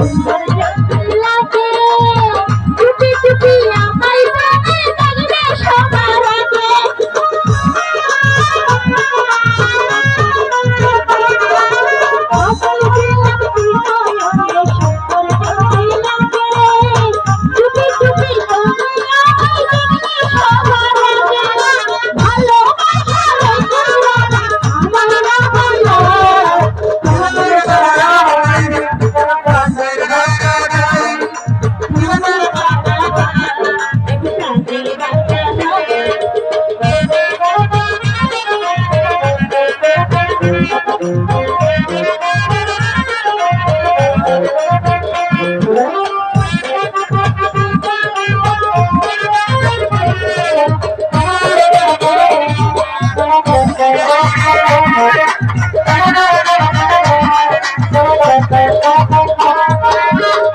Música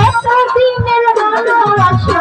এত দিনের ভালোবাসা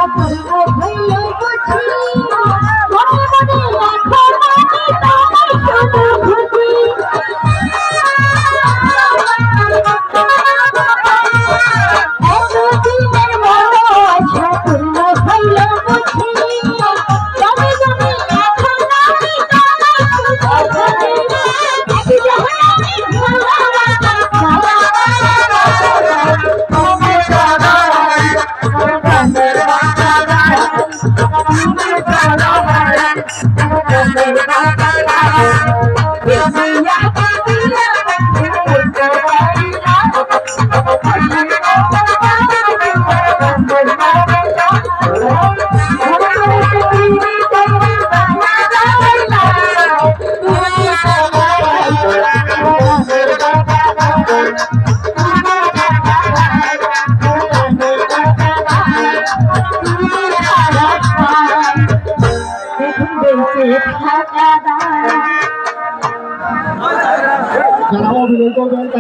যারা অভিনয় করবেন